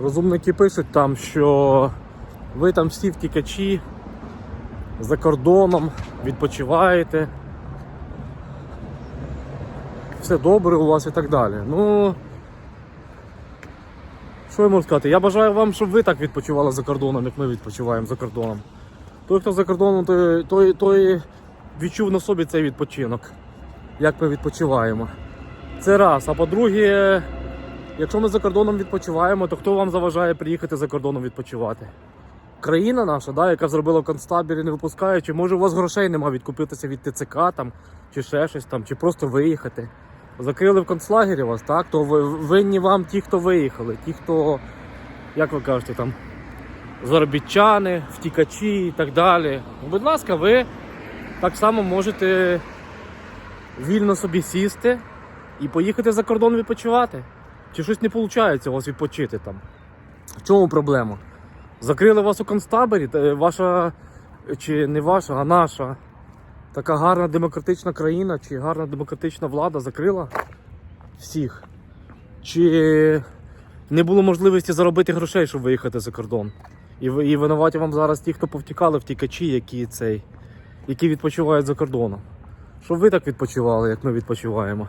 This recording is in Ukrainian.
Розумники пишуть там, що ви там всі втікачі за кордоном, відпочиваєте. Все добре у вас і так далі. Ну, що я можу сказати? Я бажаю вам, щоб ви так відпочивали за кордоном, як ми відпочиваємо за кордоном. Той, хто за кордоном, той, той, той відчув на собі цей відпочинок, як ми відпочиваємо. Це раз. А по-друге, якщо ми за кордоном відпочиваємо, то хто вам заважає приїхати за кордоном відпочивати? Країна наша, да, яка зробила концтабір і не випускає, чи може у вас грошей нема відкупитися від ТЦК там, чи ще щось там, чи просто виїхати. Закрили в концлагері вас, так? То ви- винні вам ті, хто виїхали, ті, хто, як ви кажете, там, заробітчани, втікачі і так далі. Будь ласка, ви так само можете вільно собі сісти і поїхати за кордон відпочивати. Чи щось не виходить у вас відпочити там? В чому проблема? Закрили вас у концтаборі, ваша, чи не ваша, а наша така гарна демократична країна, чи гарна демократична влада закрила всіх. Чи не було можливості заробити грошей, щоб виїхати за кордон? І, і винуваті вам зараз ті, хто повтікали, втікачі, які, цей, які відпочивають за кордоном. Щоб ви так відпочивали, як ми відпочиваємо.